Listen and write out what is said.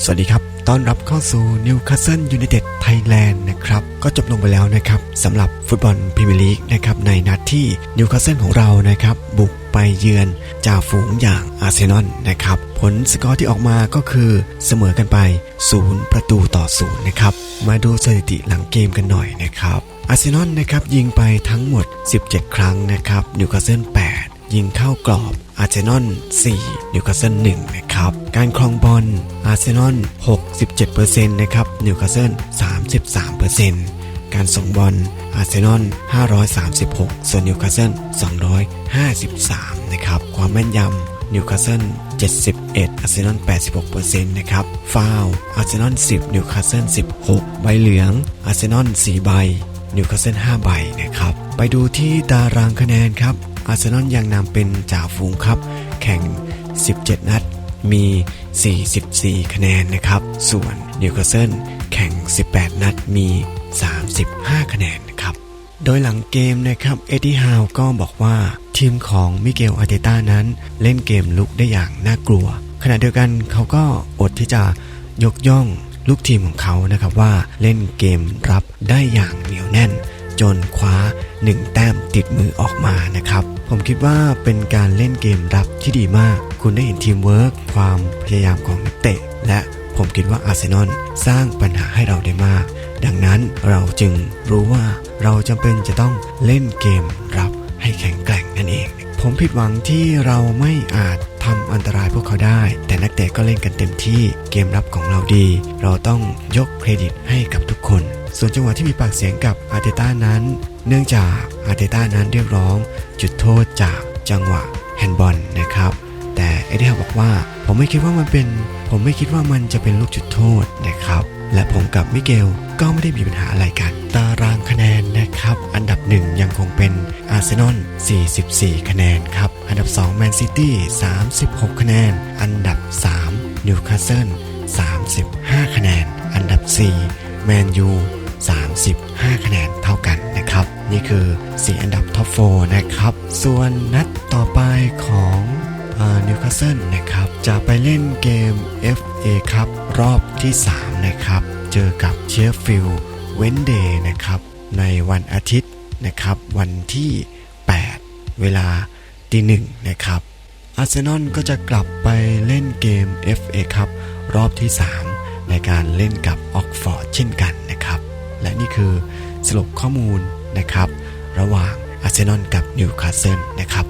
สวัสดีครับ ต้อนรับเข้าสู่นิวคาสเซิลยูไนเต็ดไทยแลนด์นะครับ ก็จบลงไปแล้วนะครับสำหรับฟุตบอลพรีเมียร์ลีกนะครับในนัดที่นิวคาสเซิลของเรานะครับ บุกไปเยือนจ่าฝูงอย่างอาร์เซนอลนะครับ ผลสกอร์ที่ออกมาก็คือเสมอกันไป 0 ประตูต่อ 0 นะครับ มาดูสถิติหลังเกมกันหน่อยนะครับอาร์เซนอลนะครับยิงไปทั้งหมด 17 ครั้งนะครับนิวคาสเซิล8 ยิงเข้ากรอบอาร์เซนอล4นิวคาสเซิล1นะครับการครองบอลอาร์เซนอล67%นะครับนิวคาสเซิล33%การส่งบอลอาร์เซนอล536 ส่วนนิวคาสเซิล253 นะครับ ความแม่นยำนิวคาสเซิล71 อาร์เซนอล 86%นะครับ ฟาวอาร์เซนอล 10 นิวคาสเซิล 16 ใบเหลือง อาร์เซนอล 4 ใบ นิวคาสเซิล 5 ใบนะครับ ไปดูที่ตารางคะแนนครับ อาร์เซนอลยังนำเป็นจ่าฝูงครับ แข่ง 17 นัดมี 44 คะแนนนะครับ ส่วนนิวคาสเซิลแข่ง 18 นัดมี 35 คะแนนนะครับ โดยหลังเกมนะครับ เอ็ดดี้ฮาวก็บอกว่าทีมของมิเกลอาร์เตต้านั้นเล่นเกมลุกได้อย่างน่ากลัว ขณะเดียวกันเขาก็อดที่จะยกย่องลูกทีมของเขานะครับว่าเล่นเกมรับได้อย่างเหนียวแน่น จนคว้า 1 แต้มติดมือออกมานะครับ ผมคิดว่าเป็นการเล่นเกมรับที่ดีมาก คุณได้เห็นทีมเวิร์กความพยายามของนักเตะ และผมคิดว่าอาร์เซนอลสร้างปัญหาให้เราได้มาก ดังนั้นเราจึงรู้ว่าเราจำเป็นจะต้องเล่นเกมรับให้แข็งแกร่งนั่นเอง ผมผิดหวังที่เราไม่อาจทำอันตรายพวกเขาได้ แต่นักเตะก็เล่นกันเต็มที่เกมรับของเราดี เราต้องยกเครดิตให้กับทุกคน ส่วนจังหวะที่มีปากเสียงกับอาร์เตต้านั้น เนื่องจากอาร์เตต้านั้นเรียกร้อง จุดโทษจากจังหวะแฮนด์บอลนะครับ แต่เอ็ดดี้ฮาวบอกว่าผมไม่คิดว่ามันเป็น ผมไม่คิดว่ามันจะเป็นลูกจุดโทษนะครับ และผมกับมิเกลก็ไม่ได้มีปัญหาอะไรกัน ตารางคะแนนนะครับ อันดับหนึ่งยังคงเป็นอาร์เซนอล 44 คะแนนครับ อันดับ2แมนซิตี้ 36 คะแนน อันดับ3นิวคาสเซิล 35 คะแนน อันดับ4แมนยู 35 คะแนนเท่ากัน สี่อ4 อันดับท็อป4นะครับ ส่วนนัดต่อไปของนิวคาสเซิลนะครับ จะไปเล่นเกม FA ครับ รอบที่ 3 นะครับ เจอกับเชฟฟิลด์เวนเดย์นะครับ ในวันอาทิตย์นะครับ วันที่ 8 เวลาตีหนึ่งนะครับอาร์เซนอลก็จะกลับไปเล่นเกม FA ครับ รอบที่ 3 ในการเล่นกับออกฟอร์ดเช่นกันนะครับ และนี่คือสรุปข้อมูลนะครับ ระหว่างอาร์เซนอลกับนิวคาสเซิลนะครับ